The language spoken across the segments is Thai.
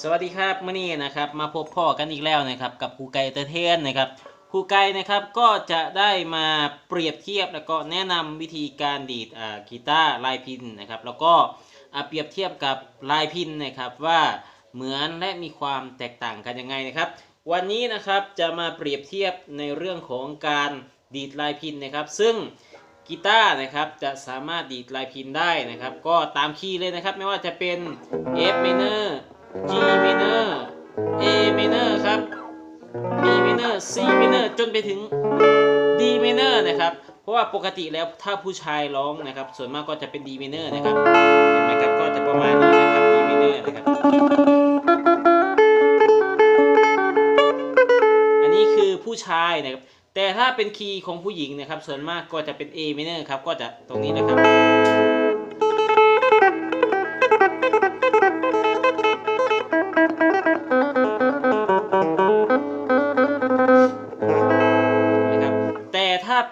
สวัสดีครับมื่อนี้นะครับมาพบพ่อกันอีกแล้วนะครับกับครูไก่เตอร์เทนนะครับครูไก่นะครับก็จะได้มาเปรียบเทียบแล้วก็แนะนำวิธีการดีดกีตาร์ลายพินนะครับแล้วก็อ่าเปรียบเทียบกับลายพินนะครับว่าเหมือนและมีความแตกต่างกันยังไงนะครับ วันนี้นะครับจะมาเปรียบเทียบในเรื่องของการดีดลายพินนะครับ ซึ่งกีตาร์นะครับจะสามารถดีดลายพินได้นะครับ ก็ตามคีย์เลยนะครับไม่ว่าจะเป็น F minor G minor A minor ครับ B minor C minor จนไปถึง D minor นะครับ เพราะว่าปกติแล้วถ้าผู้ชายร้องนะครับ ส่วนมากก็จะเป็น D minor นะครับเห็นไหมครับก็จะประมาณนี้นะครับ D minor นะครับ อันนี้คือผู้ชายนะครับ แต่ถ้าเป็นคีย์ของผู้หญิงนะครับ ส่วนมากก็จะเป็น A minor ครับ ก็จะตรงนี้นะครับนะครับ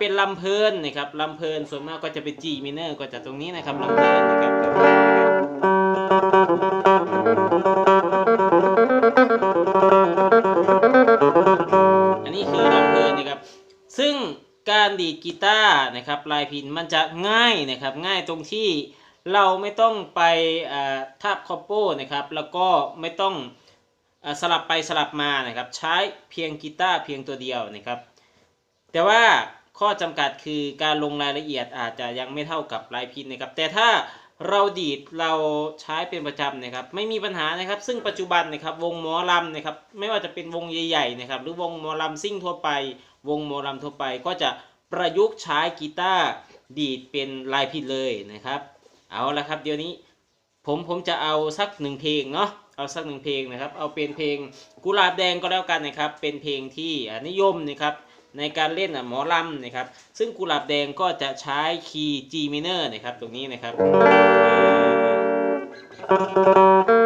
เป็นลำเพลินนะครับลำเพลินส่วนมากก็จะเป็น G minor ก็จะตรงนี้นะครับลำเพลินนะครับอันนี้คือลำเพลินนะครับ ซึ่งการดีดกีตาร์นะครับลายพินมันจะง่ายนะครับง่ายตรงที่เราไม่ต้องไปทาบคอปโปนะครับ แล้วก็ไม่ต้องอสลับไปสลับมานะครับ ใช้เพียงกีตาร์เพียงตัวเดียวนะครับ แต่ว่า ข้อจำกัดคือการลงรายละเอียดอาจจะยังไม่เท่ากับลายพินนะครับ แต่ถ้าเราดีดเราใช้เป็นประจำนะครับ ไม่มีปัญหานะครับ ซึ่งปัจจุบันนะครับ วงหมอลำนะครับ ไม่ว่าจะเป็นวงใหญ่ๆนะครับ หรือวงหมอลำซิ่งทั่วไป วงหมอลำทั่วไป ก็จะประยุกต์ใช้กีตาร์ดีดเป็นลายพินเลยนะครับ เอาละครับ เดี๋ยวนี้ผมผมจะเอาสักหนึ่งเพลงเนาะเอาสักหนึ่งเพลงนะครับ เอาเป็นเพลงกุหลาบแดงก็แล้วกันนะครับ เป็นเพลงที่นิยมนะครับ ในการเล่นอะหมอลำนะครับ ซึ่งกุหลาบแดงก็จะใช้คีย์ G minor นะครับ ตรงนี้นะครับ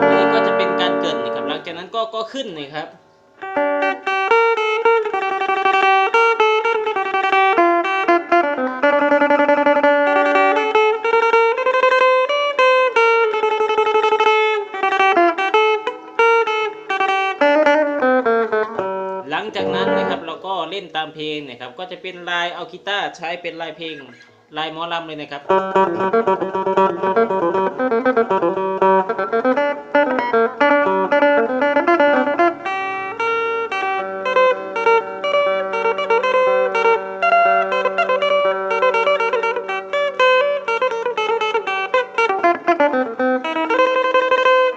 นนี้ก็จะเป็นการเกินนะครับ หลังจากนั้นก็ก็ขึ้นนะครับหลังจากนั้นนะครับเราก็เล่นตามเพลงนะครับ ก็จะเป็นลายเอากีตาร์ใช้เป็นลายเพลง ลายหมอลำเลยนะครับ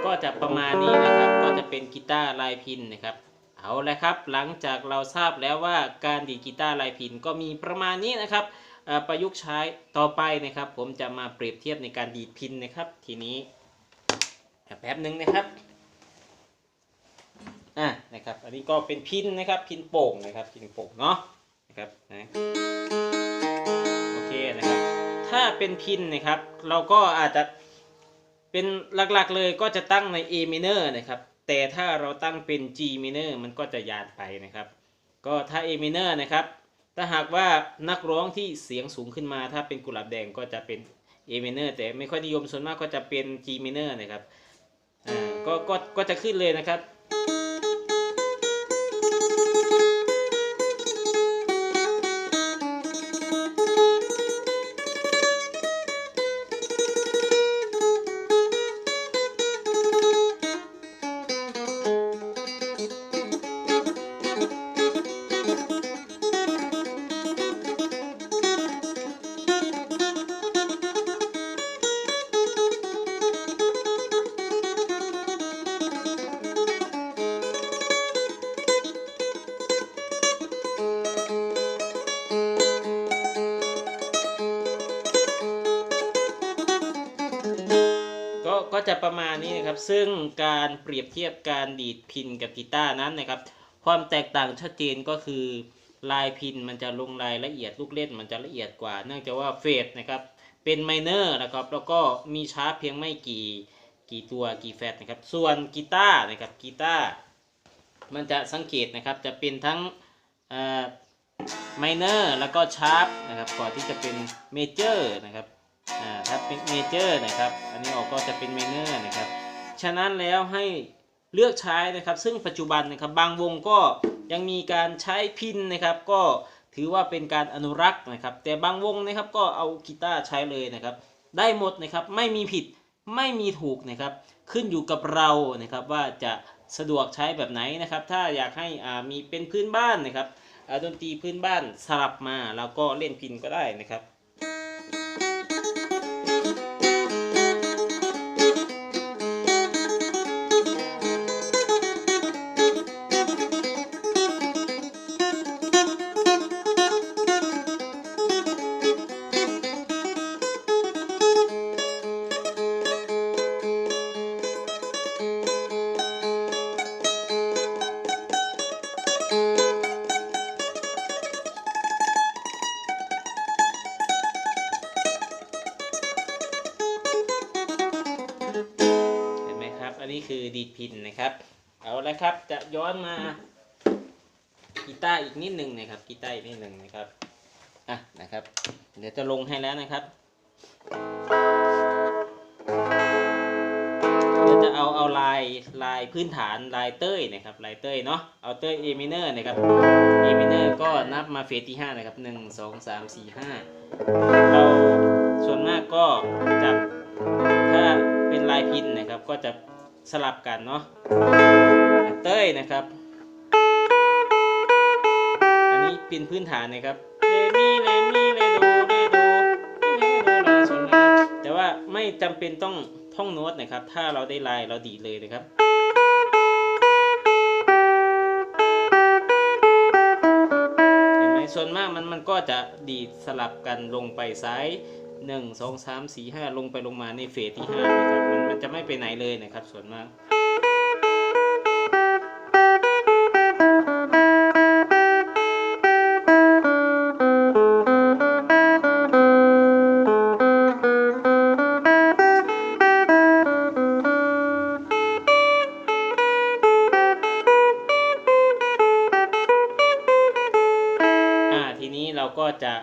ก็จะประมาณนี้นะครับ ก็จะเป็นกีตาร์ลายพินนะครับเอาละครับ หลังจากเราทราบแล้วว่าการดีดกีตาร์ลายพินก็มีประมาณนี้นะครับ ประยุกต์ใช้ต่อไปนะครับ ผมจะมาเปรียบเทียบในการดีดพินนะครับ ทีนี้แป๊บหนึ่งนะครับอะนะครับ อันนี้ก็เป็นพินนะครับพินโป่งนะครับพินโป่งเนาะนะครับนะโอเคนะครับ ถ้าเป็นพินนะครับ เราก็อาจจะเป็นหลักๆเลยก็จะตั้งใน A minor นะครับแต่ถ้าเราตั้งเป็น G minor มันก็จะยานไปนะครับ ก็ถ้า A minor นะครับ ถ้าหากว่านักร้องที่เสียงสูงขึ้นมา ถ้าเป็นกุหลาบแดงก็จะเป็น A minor แต่ไม่ค่อยนิยมส่วนมากก็จะเป็น G minor นะครับ อ่า ก็ ก็ ก็จะขึ้นเลยนะครับ ก็ก็จะประมาณนี้นะครับ ซึ่งการเปรียบเทียบการดีดพินกับกีตาร์นั้นนะครับ ความแตกต่างชัดเจนก็คือลายพินมันจะลงรายละเอียดลูกเล่นมันจะละเอียดกว่า เนื่องจากว่าเฟดนะครับเป็นไมเนอร์นะครับ แล้วก็มีชาร์ปเพียงไม่กี่กี่ตัวกี่แฟตนะครับ ส่วนกีตาร์นะครับกีตาร์มันจะสังเกตนะครับจะเป็นทั้งไมเนอร์แล้วก็ชาร์ปนะครับก่อนที่จะเป็นเมเจอร์นะครับอ่า เป็นเมเจอร์นะครับ อันนี้ออกก็จะเป็นไมเนอร์นะครับ ฉะนั้นแล้วให้เลือกใช้นะครับ ซึ่งปัจจุบันนะครับบางวงก็ยังมีการใช้พินนะครับ ก็ถือว่าเป็นการอนุรักษ์นะครับ แต่บางวงนะครับก็เอากีตาร์ใช้เลยนะครับ ได้หมดนะครับไม่มีผิดไม่มีถูกนะครับ ขึ้นอยู่กับเรานะครับว่าจะสะดวกใช้แบบไหนนะครับ ถ้าอยากให้อ่ามีเป็นพื้นบ้านนะครับดนตรีพื้นบ้านสลับมาแล้วก็เล่นพินก็ได้นะครับ เอาละครับ จะย้อนมากีตาร์อีกนิดหนึ่งนะครับกีตาร์อีกนิดหนึ่งนะครับอะนะครับ เดี๋ยวจะลงให้แล้วนะครับเดี๋ยวจะเอาเอาลายลายพื้นฐานลายเต้ยนะครับลายเต้ยเนาะเอาเต้ย A minor นะครับ A minor ก็นับมาเฟสที่5นะครับ 1 2 3 4 5 เราส่วนมากก็จับถ้าเป็นลายพินนะครับ ก็จะสลับกันเนาะ เต้ยนะครับ อันนี้เป็นพื้นฐานนะครับเลมีเลมีเลโดเลโดเลโดลาโซลาแต่ว่าไม่จำเป็นต้องท่องโน้ตนะครับ ถ้าเราได้ลายเราดีเลยนะครับเห็นไหมส่วนมากมันมันก็จะดีดสลับกันลงไปซ้ายหนึ่งสองสามสี่ห้าลงไปลงมาในเฟสที่ห้านะครับมันมันจะไม่ไปไหนเลยนะครับส่วนมาก นี้เราก็จะ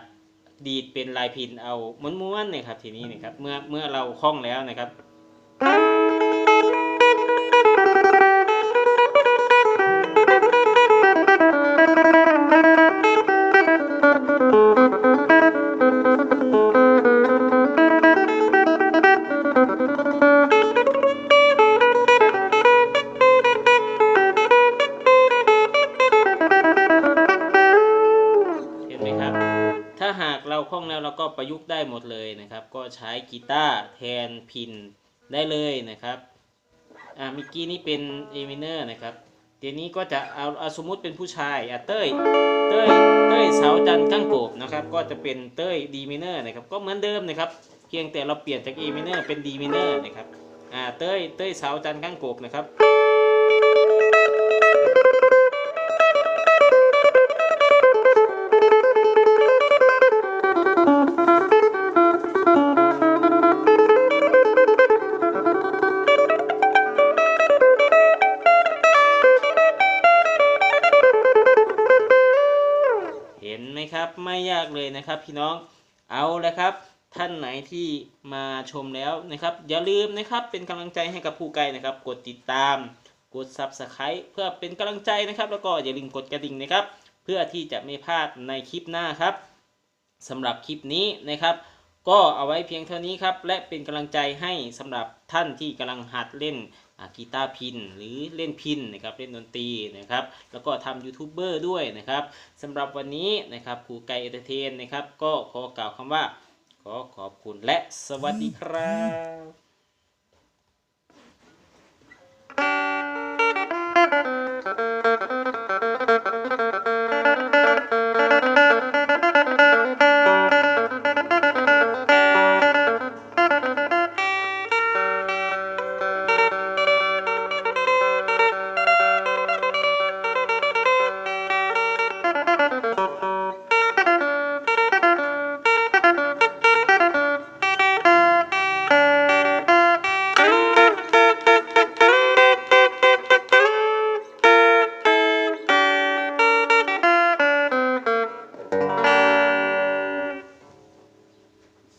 ดีดเป็นลายพินเอาม้วนๆเนี่ยครับทีนี้นะครับเมื่อเมื่อเราคล่องแล้วนะครับ ได้หมดเลยนะครับ ก็ใช้กีตาร์แทนพินได้เลยนะครับอ่ามิกี้นี่เป็น A minor นะครับเดี๋ยวนี้ก็จะเอาเอาสมมุติเป็นผู้ชายอะเต้ยเต้ยเต้ยเสาจันทร์ก้างโกบนะครับ ก็จะเป็นเต้ย D minor นะครับ ก็เหมือนเดิมนะครับ เพียงแต่เราเปลี่ยนจาก A minor เป็น D minor นะครับอ่าเต้ยเต้ยเสาจันทร์ก้างโกบนะครับ เลยนะครับพี่น้องเอาเลยครับ ท่านไหนที่มาชมแล้วนะครับ อย่าลืมนะครับเป็นกำลังใจให้กับผู้ไกลนะครับ กดติดตามกด Subscribe เพื่อเป็นกำลังใจนะครับ แล้วก็อย่าลืมกดกระดิ่งนะครับ เพื่อที่จะไม่พลาดในคลิปหน้าครับสำหรับคลิปนี้นะครับ ก็เอาไว้เพียงเท่านี้ครับ และเป็นกำลังใจให้สำหรับท่านที่กำลังหัดเล่น กีตาร์พินหรือเล่นพินนะครับเล่นดนตรีนะครับแล้วก็ทำยูทูบเบอร์ด้วยนะครับสำหรับวันนี้นะครับครูไก่เอเตเทนนะครับก็ขอกล่าวคำว่า ขอขอบคุณและสวัสดีครับ